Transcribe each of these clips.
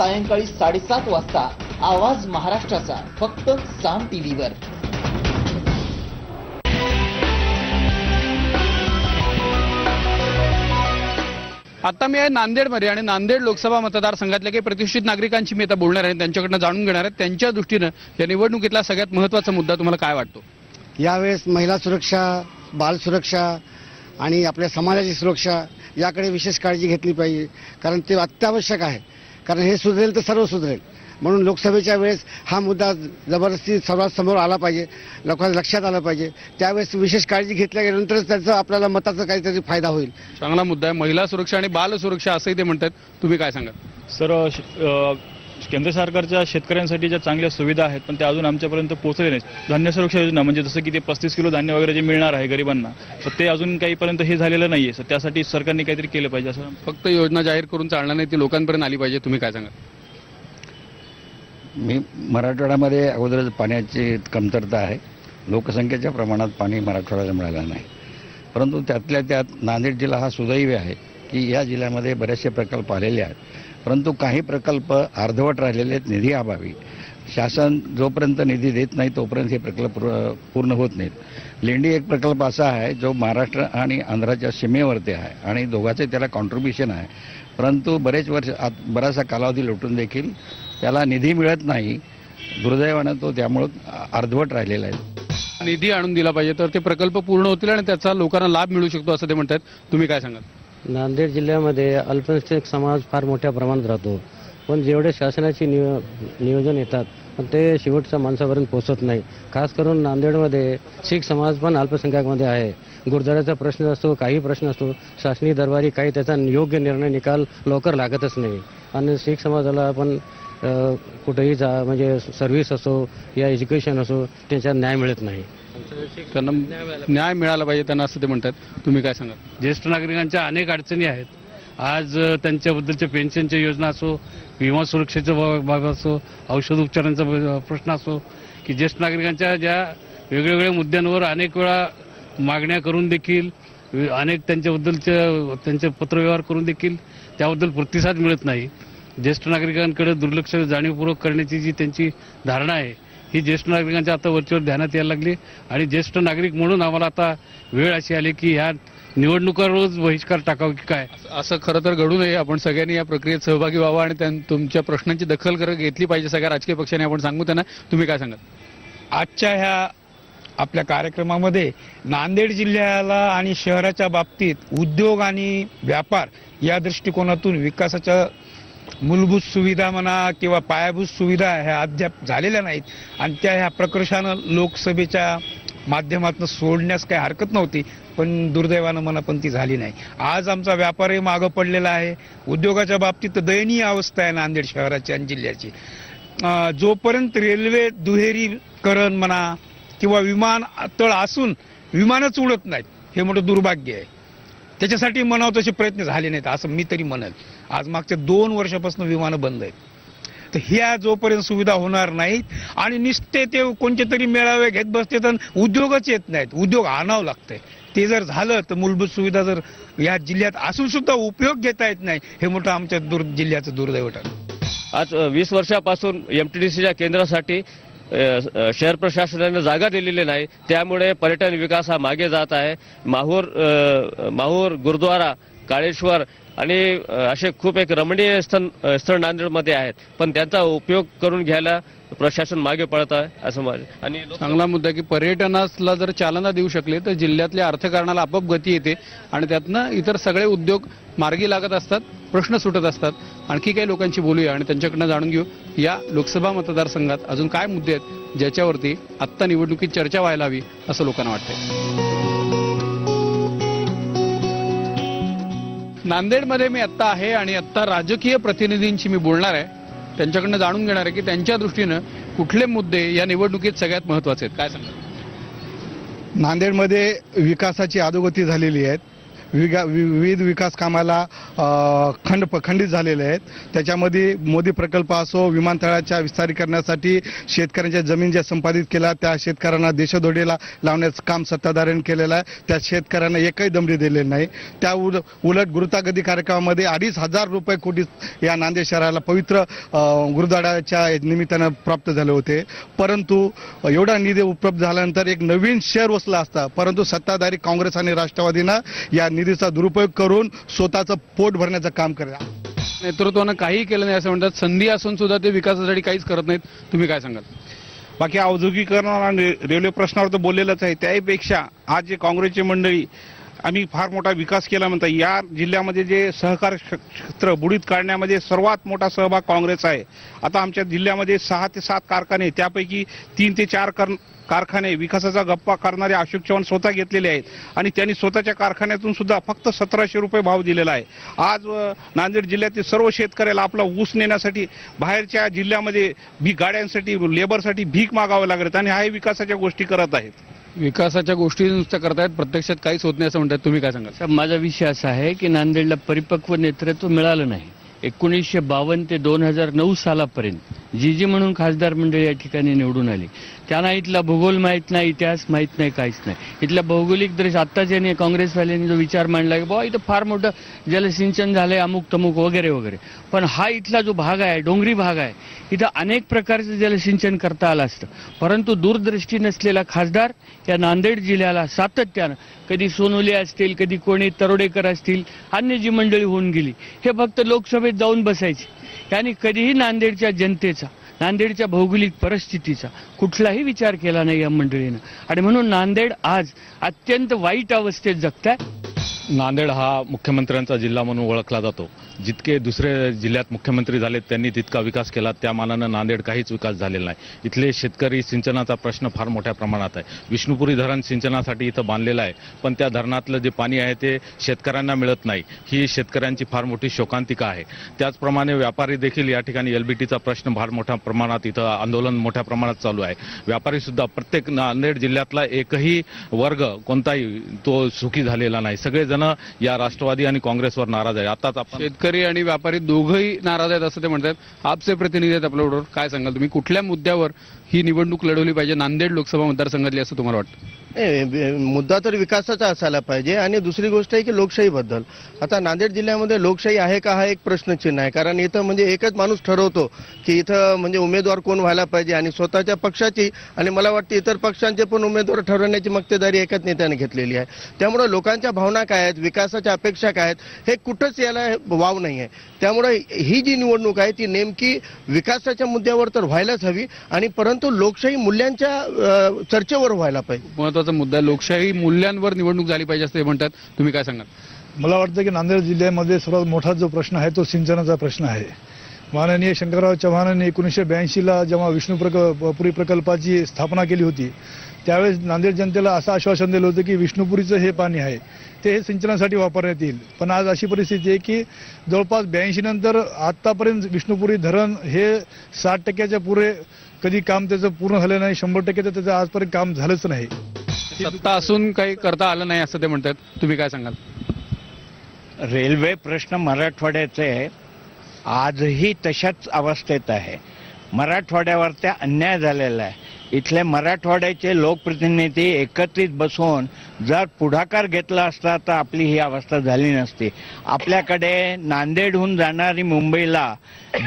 सायंकाळी साडेसात वाजता आवाज महाराष्ट्राचा फक्त साम टीव्हीवर. आता मी आहे नांदेडमध्ये आणि नांदेड लोकसभा मतदारसंघातल्या काही प्रतिष्ठित नागरिकांची मी आता बोलणार आहे त्यांच्याकडनं जाणून घेणार आहे. त्यांच्या दृष्टीनं या निवडणुकीतला सगळ्यात महत्त्वाचा मुद्दा तुम्हाला काय वाटतो? यावेळेस महिला सुरक्षा बाल सुरक्षा आणि आपल्या समाजाची सुरक्षा याकडे विशेष काळजी घेतली पाहिजे कारण ते अत्यावश्यक आहे. कारण हे सुधरेल तर सर्व सुधरेल. म्हणून लोकसभेच्या वेळेस हा मुद्दा जबरदस्ती सर्वात समोर आला पाहिजे लोकांच्या लक्षात आला पाहिजे. त्यावेळेस विशेष काळजी घेतल्या गेल्यानंतरच त्याचा आपल्याला मताचा काहीतरी फायदा होईल. चांगला मुद्दा आहे. महिला सुरक्षा आणि बाल सुरक्षा असंही ते म्हणतात. तुम्ही काय सांगा सर केंद्र सरकारच्या शेतकऱ्यांसाठी ज्या चांगल्या सुविधा आहेत पण त्या अजून आमच्यापर्यंत पोहोचले नाहीत. धान्य सुरक्षा योजना म्हणजे जसं की ते पस्तीस किलो धान्य वगैरे जे मिळणार आहे गरिबांना तर ते अजून काहीपर्यंत हे झालेलं नाहीये. सर त्यासाठी सरकारने काहीतरी केलं पाहिजे असं फक्त योजना जाहीर करून चालणार नाही ती लोकांपर्यंत आली पाहिजे. तुम्ही काय सांगा मी मराठवाड्यामध्ये अगोदरच पाण्याची कमतरता आहे. लोकसंख्येच्या प्रमाणात पाणी मराठवाड्याला मिळालं नाही. परंतु त्यातल्या त्यात नांदेड जिल्हा हा सुदैवी आहे की या जिल्ह्यामध्ये बरेचसे प्रकल्प आलेले आहेत. परंतु काही प्रकल्प अर्धवट राहिलेले आहेत निधी अभावी. शासन जोपर्यंत निधी देत नाही तोपर्यंत हे प्रकल्प पूर्ण होत नाहीत. लेंडी एक प्रकल्प असा आहे जो महाराष्ट्र आणि आंध्राच्या सीमेवरती आहे आणि दोघांचे त्याला कॉन्ट्रीब्युशन आहे. परंतु बरेच वर्ष आत- बराचसा कालावधी लुटून देखील त्याला निधी मिळत नाही. दुर्दैवानं तो त्यामुळं अर्धवट राहिलेला आहे. निधी आणून दिला पाहिजे तर ते प्रकल्प पूर्ण होतील आणि त्याचा लोकांना लाभ मिळू शकतो असं ते म्हणतात तुम्ही काय सांगाल? नांदेड जिल्ह्यामध्ये अल्पसंख्याक समाज फार मोठ्या प्रमाणात राहतो. पण जेवढे शासनाची नियो नियोजन येतात पण ते शेवटच्या माणसापर्यंत पोहोचत नाही. खास करून नांदेडमध्ये शीख समाज पण अल्पसंख्याकमध्ये आहे. गुरुद्वाराचा प्रश्न असतो काही प्रश्न असतो शासनी दरबारी काही त्याचा योग्य निर्णय निकाल लवकर लागतच नाही. आणि शीख समाजाला आपण कुठेही जा म्हणजे सर्व्हिस असो या एज्युकेशन असो त्याच्यात न्याय मिळत नाही. त्यांना न्याय मिळाला पाहिजे त्यांना असं ते म्हणतात. तुम्ही काय सांगा ज्येष्ठ नागरिकांच्या अनेक अडचणी आहेत. आज त्यांच्याबद्दलच्या पेन्शनच्या योजना असो विमा सुरक्षेचा भाग असो औषध उपचारांचा प्रश्न असो की ज्येष्ठ नागरिकांच्या ज्या वेगवेगळ्या मुद्द्यांवर अनेक वेळा मागण्या करून देखील अनेक त्यांच्याबद्दलच्या त्यांचे पत्रव्यवहार करून देखील त्याबद्दल प्रतिसाद मिळत नाही. ज्येष्ठ नागरिकांकडे दुर्लक्ष जाणीवपूर्वक करण्याची जी त्यांची धारणा आहे ही ज्येष्ठ नागरिकांच्या आता वरचीवर ध्यानात यायला लागली. आणि ज्येष्ठ नागरिक म्हणून आम्हाला आता वेळ अशी आली की ह्या निवडणुका रोज बहिष्कार टाकावं की काय? असं खरं तर घडू नये. आपण सगळ्यांनी या प्रक्रियेत सहभागी व्हावं आणि त्यां- तुमच्या प्रश्नांची दखल कर घेतली पाहिजे सगळ्या राजकीय पक्षांनी. आपण सांगू त्यांना. तुम्ही काय सांगाल? आजच्या ह्या आपल्या कार्यक्रमामध्ये नांदेड जिल्ह्याला आणि शहराच्या बाबतीत उद्योग आणि व्यापार या दृष्टिकोनातून विकासाच्या मूलभूत सुविधा म्हणा किंवा पायाभूत सुविधा ह्या अद्याप झालेल्या नाहीत. आणि त्या ह्या प्रकर्षानं लोकसभेच्या माध्यमातून सोडण्यास काही हरकत नव्हती पण दुर्दैवानं म्हणा पण ती झाली नाही. आज आमचा व्यापारही मागं पडलेला आहे. उद्योगाच्या बाबतीत दयनीय अवस्था आहे नांदेड शहराची आणि जिल्ह्याची. जोपर्यंत रेल्वे दुहेरीकरण म्हणा किंवा विमान तळ असून विमानच उडत नाहीत हे मोठं दुर्भाग्य आहे. त्याच्यासाठी म्हणावं तसे प्रयत्न झाले नाहीत असं मी तरी म्हणेल. आज मागच्या दोन वर्षापासून विमानं बंद आहेत. तर ह्या जोपर्यंत सुविधा होणार नाहीत आणि निस्ते ते कोणते तरी मेळावे घेत बसते तर उद्योगच येत नाहीत उद्योग आणावं लागतंय. ते जर झालं तर मूलभूत सुविधा जर या जिल्ह्यात असून सुद्धा उपयोग घेता येत नाही हे मोठं आमच्या दूर जिल्ह्याचं दुर्दैव ठरलं आज वीस वर्षापासून एम टी डी सीच्या केंद्रासाठी शहर प्रशासनाने जागा दिलेली नाही. त्यामुळे पर्यटन विकास हा मागे जात आहे. माहूर माहूर गुरुद्वारा काळेश्वर आणि असे खूप एक रमणीय स्थळ स्थळ नांदेडमध्ये आहेत. पण त्यांचा उपयोग करून घ्यायला प्रशासन मागे पडत आहे असं माझं आणि चांगला मुद्दा की पर्यटनाला जर चालना देऊ शकले तर जिल्ह्यातल्या अर्थकारणाला आपोआप गती येते. आणि त्यातनं इतर सगळे उद्योग मार्गी लागत असतात प्रश्न सुटत असतात. आणखी काही लोकांशी बोलूया आणि त्यांच्याकडनं जाणून घेऊ. या लोकसभा मतदारसंघात अजून काय मुद्दे आहेत ज्याच्यावरती आत्ता निवडणुकीत चर्चा व्हायला हवी असं लोकांना वाटतंय. नांदेडमध्ये मी आत्ता आहे आणि आत्ता राजकीय प्रतिनिधींशी मी बोलणार आहे. त्यांच्याकडनं जाणून घेणार आहे की त्यांच्या दृष्टीनं कुठले मुद्दे या निवडणुकीत सगळ्यात महत्त्वाचे आहेत. काय सांगा नांदेडमध्ये विकासाची अधोगती झालेली आहे. विगा वि- विविध विकास कामाला खंड खंडित झालेले आहेत. त्याच्यामध्ये मोदी प्रकल्प असो विमानतळाच्या विस्तारीकरणासाठी शेतकऱ्यांच्या जमीन ज्या संपादित केल्या त्या शेतकऱ्यांना देशदोडीला लावण्याचं काम सत्ताधाऱ्यांनी केलेलं आहे. त्या शेतकऱ्यांना एकही दमडी दिलेली नाही. त्या उल उलट गुरुतागती कार्यक्रमामध्ये अडीच हजार रुपये कोटी या नांदेड शहराला पवित्र अ, गुरुद्वाराच्या निमित्तानं प्राप्त झाले होते. परंतु एवढा निधी उपलब्ध झाल्यानंतर एक नवीन शहर वसला असता परंतु सत्ताधारी काँग्रेस आणि राष्ट्रवादीनं या निधीचा दुरुपयोग करून स्वतःचं पोट भरण्याचं काम केलं नेतृत्वानं काही केलं नाही असं म्हणतात. संधी असून सुद्धा ते विकासासाठी काहीच करत नाहीत. तुम्ही काय सांगाल? बाकी औद्योगिकरण आणि रेल्वे प्रश्नावर तर बोललेलंच आहे. त्याहीपेक्षा आज जे काँग्रेसची मंडळी आम्ही फार मोठा विकास केला म्हणतात या जिल्ह्यामध्ये जे सहकार क्ष- क्षेत्र बुडीत काढण्यामध्ये सर्वात मोठा सहभाग काँग्रेस आहे. आता आमच्या जिल्ह्यामध्ये सहा ते सात कारखाने त्यापैकी तीन ते चार कर कारखाने विकासाचा गप्पा करणारे अशोक चव्हाण स्वतः घेतलेले आहेत. आणि त्यांनी स्वतःच्या कारखान्यातून सुद्धा फक्त सतराशे रुपये भाव दिलेला आहे. आज नांदेड जिल्ह्यातील सर्व शेतकऱ्याला आपला ऊस नेण्यासाठी बाहेरच्या जिल्ह्यामध्ये भी गाड्यांसाठी लेबरसाठी भीक मागावं लागत आणि हा विकासाच्या गोष्टी करत आहेत. विकासाच्या गोष्टी नुसत्या करतायत प्रत्यक्षात काहीच होत नाही असं म्हणतात तुम्ही काय सांगाल? साहेब, माझा विषय असा आहे की नांदेडला परिपक्व नेतृत्व मिळालं नाही. एकोणीसशे बावन्न ते दोन हजार नऊ सालापर्यंत जी जी म्हणून खासदार मंडळी या ठिकाणी निवडून आली त्यांना इथला भूगोल माहीत नाही इतिहास माहीत नाही काहीच नाही. इथल्या भौगोलिक दृश्य आत्ताच यांनी काँग्रेसवाल्यांनी जो विचार मांडला की बाबा इथं फार मोठं जलसिंचन झालं आहे अमुक तमुक वगैरे वगैरे. पण हा इथला जो भाग आहे डोंगरी भाग आहे इथं अनेक प्रकारचं जलसिंचन करता आलं असतं. परंतु दूरदृष्टी नसलेला खासदार या नांदेड जिल्ह्याला सातत्यानं कधी सोनोले असतील कधी कोणी तरोडेकर असतील अन्य जी मंडळी होऊन गेली हे फक्त लोकसभेत जाऊन बसायचे. यांनी कधीही नांदेडच्या जनतेचा नांदेडच्या भौगोलिक परिस्थितीचा कुठलाही विचार केला नाही या मंडळीनं. आणि म्हणून नांदेड आज अत्यंत वाईट अवस्थेत जगताय. नांदेड हा मुख्यमंत्र्यांचा जिल्हा म्हणून ओळखला जातो. जितके दुसरे जिल्ह्यात मुख्यमंत्री झालेत त्यांनी तितका विकास केला. त्या मानानं नांदेड काहीच विकास झालेला नाही. इथले शेतकरी सिंचनाचा प्रश्न फार मोठ्या प्रमाणात आहे. विष्णुपुरी धरण सिंचनासाठी इथं बांधलेलं आहे. पण त्या धरणातलं जे पाणी आहे ते शेतकऱ्यांना मिळत नाही. ही शेतकऱ्यांची फार मोठी शोकांतिका आहे. त्याचप्रमाणे व्यापारी देखील या ठिकाणी एलबीटीचा प्रश्न फार मोठ्या प्रमाणात इथं आंदोलन मोठ्या प्रमाणात चालू आहे. व्यापारी सुद्धा प्रत्येक नांदेड जिल्ह्यातला एकही वर्ग कोणताही तो सुखी झालेला नाही. सगळेजण या राष्ट्रवादी आणि काँग्रेसवर नाराज आहे. आताच आपण शेतकरी आणि व्यापारी दोघंही नाराज आहेत असं ते म्हणतात आपचे प्रतिनिधी आहेत आपल्याबरोबर. काय सांगाल तुम्ही? कुठल्या मुद्द्यावर ही निवडणूक लढवली पाहिजे नांदेड लोकसभा मतदारसंघातली असं तुम्हाला वाटतं? मुद्दा तर विकासाचा असायला पाहिजे आणि दुसरी गोष्ट आहे की लोकशाहीबद्दल. आता नांदेड जिल्ह्यामध्ये लोकशाही आहे का हा एक प्रश्नचिन्ह आहे. कारण इथं म्हणजे एकच माणूस ठरवतो की इथं म्हणजे उमेदवार कोण व्हायला पाहिजे आणि स्वतःच्या पक्षाची आणि मला वाटतं इतर पक्षांचे पण उमेदवार ठरवण्याची मक्तेदारी एकाच नेत्याने घेतलेली आहे. त्यामुळं लोकांच्या भावना काय आहेत? विकासाच्या अपेक्षा काय आहेत? हे कुठंच याला वाव नाही आहे. त्यामुळं ही जी निवडणूक आहे ती नेमकी विकासाच्या मुद्द्यावर तर व्हायलाच हवी आणि परंतु लोकशाही मूल्यांच्या चर्चेवर व्हायला पाहिजे. महत्त्वाचा मुद्दा आहे. लोकशाही मूल्यांवर निवडणूक झाली पाहिजे असं ते म्हणतात. तुम्ही काय सांगाल? मला वाटतं की नांदेड जिल्ह्यामध्ये सर्वात मोठा जो प्रश्न आहे तो सिंचनाचा प्रश्न आहे. माननीय शंकरराव चव्हाणांनी एकोणीसशे ब्याऐंशीला जेव्हा विष्णू प्रकल्प पुरी प्रकल्पाची स्थापना केली होती त्यावेळेस नांदेड जनतेला असं आश्वासन दिलं होतं की विष्णुपुरीचं हे पाणी आहे ते हे सिंचनासाठी वापरण्यात येईल. पण आज अशी परिस्थिती आहे की जवळपास ब्याऐंशी नंतर आतापर्यंत विष्णुपुरी धरण हे साठ टक्क्याच्या पुरे कधी काम त्याचं पूर्ण झालं नाही शंभर टक्के तर त्याचं आजपर्यंत काम झालंच नाही. सत्ता असून काही करता आलं नाही असं ते म्हणतात. तुम्ही काय सांगाल? रेल्वे प्रश्न मराठवाड्याचे आजही तशाच अवस्थेत आहे. मराठवाड्यावर त्या अन्याय झालेला आहे. इथले मराठवाड्याचे लोकप्रतिनिधी एकत्रित बसून जर पुढाकार घेतला असता तर आपली ही अवस्था झाली नसती. आपल्याकडे नांदेडहून जाणारी मुंबईला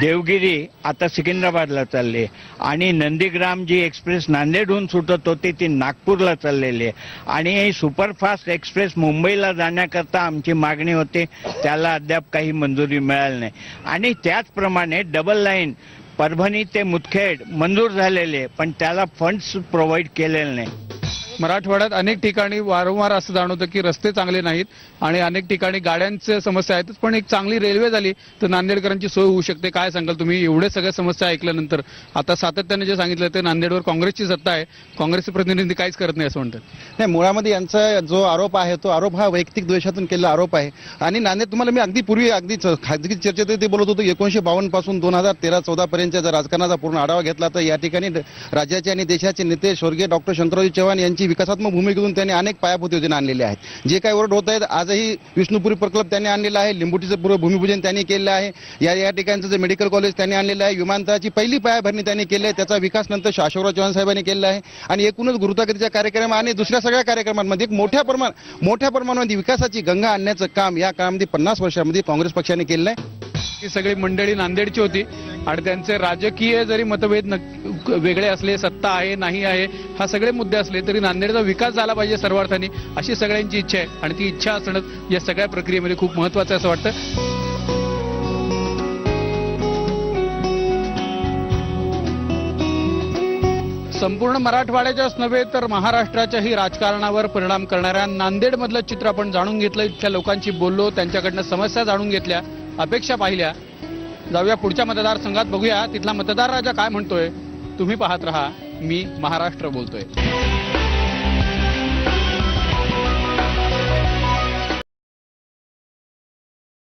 देवगिरी आता सिकंदराबादला चालली आणि नंदीग्राम जी एक्सप्रेस नांदेडहून सुटत होती ती नागपूरला चाललेली आहे. आणि सुपरफास्ट एक्सप्रेस मुंबईला जाण्याकरता आमची मागणी होती त्याला अद्याप काही मंजुरी मिळाली नाही. आणि त्याचप्रमाणे डबल लाईन परभणी ते मुदखेड मंजूर झालेले पण त्याला फंड्स प्रोव्हाइड केलेले नाही. मराठवाड्यात अनेक ठिकाणी वारंवार असं जाणवतं की रस्ते चांगले नाहीत आणि अनेक ठिकाणी गाड्यांच्या समस्या आहेतच पण एक चांगली रेल्वे झाली तर नांदेडकरांची सोय होऊ शकते. काय सांगाल तुम्ही? एवढे सगळ्या समस्या ऐकल्यानंतर आता सातत्याने जे सांगितलं ते नांदेडवर काँग्रेसची सत्ता आहे. काँग्रेसचे प्रतिनिधी काहीच करत नाही असं म्हणतात. नाही मुळामध्ये यांचा जो आरोप आहे तो आरोप हा वैयक्तिक द्वेषातून केलेला आरोप आहे. आणि नांदेड तुम्हाला मी अगदी पूर्वी अगदी खाजगी चर्चेत ते बोलत होतो एकोणीशे बावन्नपासून दोन हजार तेरा चौदा पर्यंतच्या जर राजकारणाचा पूर्ण आढावा घेतला तर या ठिकाणी राज्याचे आणि देशाचे नेते स्वर्गीय डॉक्टर शंकरराव चव्हाण यांची त्यांची विकासात्मक भूमिकेतून त्यांनी अनेक पायाभूत योजना आणलेल्या आहेत. जे काही ओरड होत आहेत आजही विष्णुपुरी प्रकल्प त्यांनी आणलेला आहे लिंबुटीचं पूर्व भूमिपूजन त्यांनी केलेलं आहे या या ठिकाणचं जे मेडिकल कॉलेज त्यांनी आणलेलं आहे विमानतळाची पहिली पायाभरणी त्यांनी केली आहे त्याचा विकास नंतर शाश्वतराव चव्हाण साहेबांनी केलेला आहे. आणि एकूणच गुरुतागतीच्या कार्यक्रम आणि दुसऱ्या सगळ्या कार्यक्रमांमध्ये एक मोठ्या प्रमाण मोठ्या प्रमाणामध्ये विकासाची गंगा आणण्याचं काम या काळामध्ये पन्नास वर्षामध्ये काँग्रेस पक्षाने केलेलं आहे. ही सगळी मंडळी नांदेडची होती. आणि त्यांचे राजकीय जरी मतभेद वेगळे असले सत्ता आहे नाही आहे हा सगळे मुद्दे असले तरी नांदेडचा विकास झाला पाहिजे सर्वार्थाने अशी सगळ्यांची इच्छा आहे. आणि ती इच्छा असणं या सगळ्या प्रक्रियेमध्ये खूप महत्वाचं असं वाटतं. संपूर्ण मराठवाड्याच्याच नव्हे तर महाराष्ट्राच्याही राजकारणावर परिणाम करणाऱ्या नांदेडमधलं चित्र आपण जाणून घेतलं. इथल्या लोकांशी बोललो त्यांच्याकडनं समस्या जाणून घेतल्या. अपेक्षा पाहिल्या. जाऊया पुढच्या मतदारसंघात बघूया. तिथला मतदार राजा काय म्हणतोय? तुम्ही पाहत रहा. मी महाराष्ट्र बोलतोय.